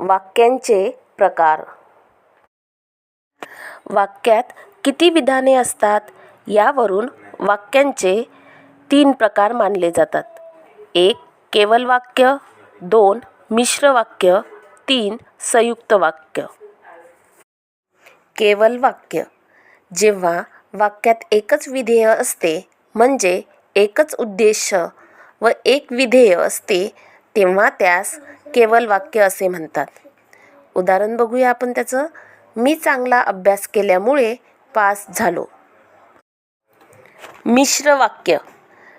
वाक्यांचे प्रकार. वाक्यात किती विधाने असतात? यावरून वाक्यांचे तीन प्रकार मानले जातात. एक केवल वाक्य. दोन मिश्र वाक्य. तीन संयुक्त वाक्य. केवल वाक्य. जेव्हा वाक्यात एकच विधेय असते म्हणजे एकच उद्देश व एक विधेय असते तेव्हा त्यास केवल वाक्य असे म्हणतात. उदाहरण बघूया आपण त्याचं. मी चांगला अभ्यास केल्यामुळे पास झालो. मिश्र वाक्य.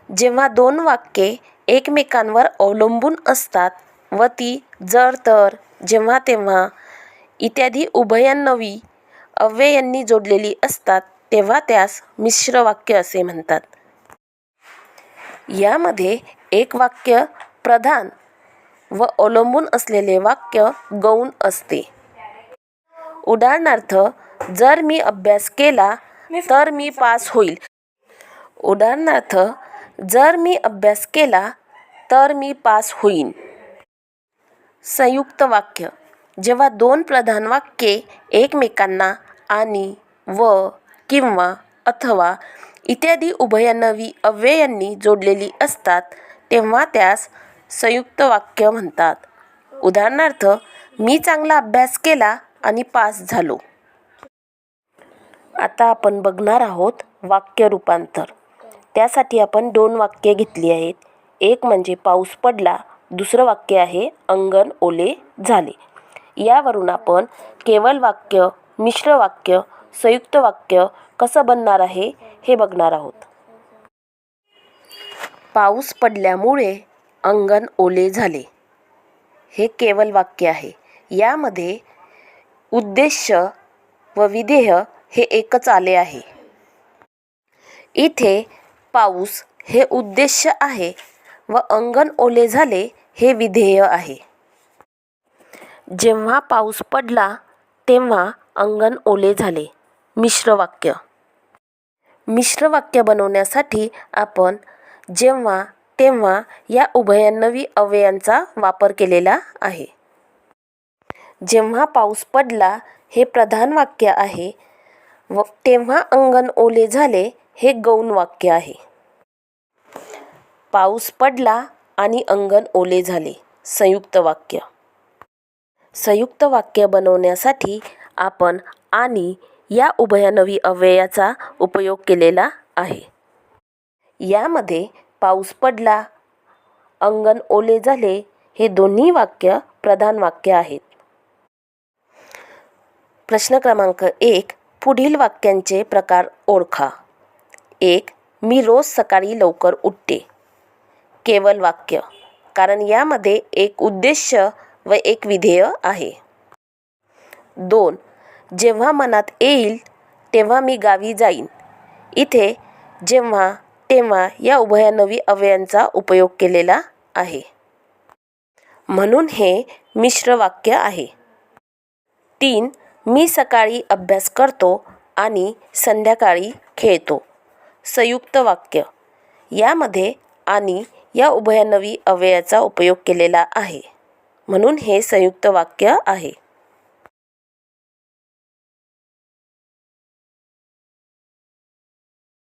जेव्हा दोन वाक्ये एकमेकांवर अवलंबून असतात व ती जर तर जेव्हा तेव्हा इत्यादी उभयन्नवी अव्ययांनी जोडलेली असतात तेव्हा त्यास मिश्र वाक्य असे म्हणतात. यामध्ये एक वाक्य प्रधान व अवलंबून असलेले वाक्य गौण असते. उदाहरणार्थ जर मी अभ्यास केला तर मी पास होईल. उदाहरणार्थ जर मी अभ्यास केला तर मी पास होईन. संयुक्त वाक्य. जेव्हा दोन प्रधान वाक्ये एकमेकांना आणि व किंवा अथवा इत्यादी उभयनवी अव्ययांनी जोडलेली असतात तेव्हा त्यास संयुक्त वाक्य म्हणतात. उदाहरणार्थ मी चांगला अभ्यास केला आणि पास झालो. आता आपण बघणार आहोत वाक्य रूपांतर. त्यासाठी आपण दोन वाक्य घेतली आहेत. एक म्हणजे पाऊस पडला दुसरं वाक्य आहे अंगण ओले झाले. यावरून आपण केवल वाक्य मिश्र वाक्य संयुक्त वाक्य कसं बनणार आहे हे बघणार आहोत. पाऊस पडल्यामुळे अंगण ओले झाले. हे केवल वाक्य आहे. यामध्ये उद्देश व विधेय हे एकच आले आहे. इथे पाऊस हे उद्देश आहे व अंगण ओले झाले हे विधेय आहे. जेव्हा पाऊस पडला तेव्हा अंगण ओले झाले. मिश्र वाक्य. मिश्र वाक्य बनवण्यासाठी आपण जेव्हा तेव्हा या उभयन्नवी अवयांचा वापर केलेला आहे. जेव्हा पाऊस पडला हे प्रधान वाक्य आहे. व तेव्हा अंगण ओले झाले हे गौण वाक्य आहे. पाऊस पडला आणि अंगण ओले झाले संयुक्त वाक्य. संयुक्त वाक्य बनवण्यासाठी आपण आणि या उभयनवी अव्ययाचा उपयोग केलेला आहे. यामध्ये पाऊस पडला. अंगण ओले झाले हे दोन्ही वाक्य प्रधान वाक्य आहेत. प्रश्न क्रमांक एक पुढील वाक्यांचे प्रकार ओळखा. एक मी रोज सकाळी लवकर उठते. केवल वाक्य कारण यामध्ये एक उद्देश व एक विधेय आहे. दोन जेव्हा मनात येईल तेव्हा मी गावी जाईन. इथे जेव्हा तेव्हा या उभयान्वयी अवयांचा उपयोग केलेला आहे. म्हणून हे मिश्र वाक्य आहे. तीन मी सकाळी अभ्यास करतो आणि संध्याकाळी खेळतो. संयुक्त वाक्य. यामध्ये आणि या उभयानवी अव्ययाचा उपयोग केलेला आहे. म्हणून हे संयुक्त वाक्य आहे.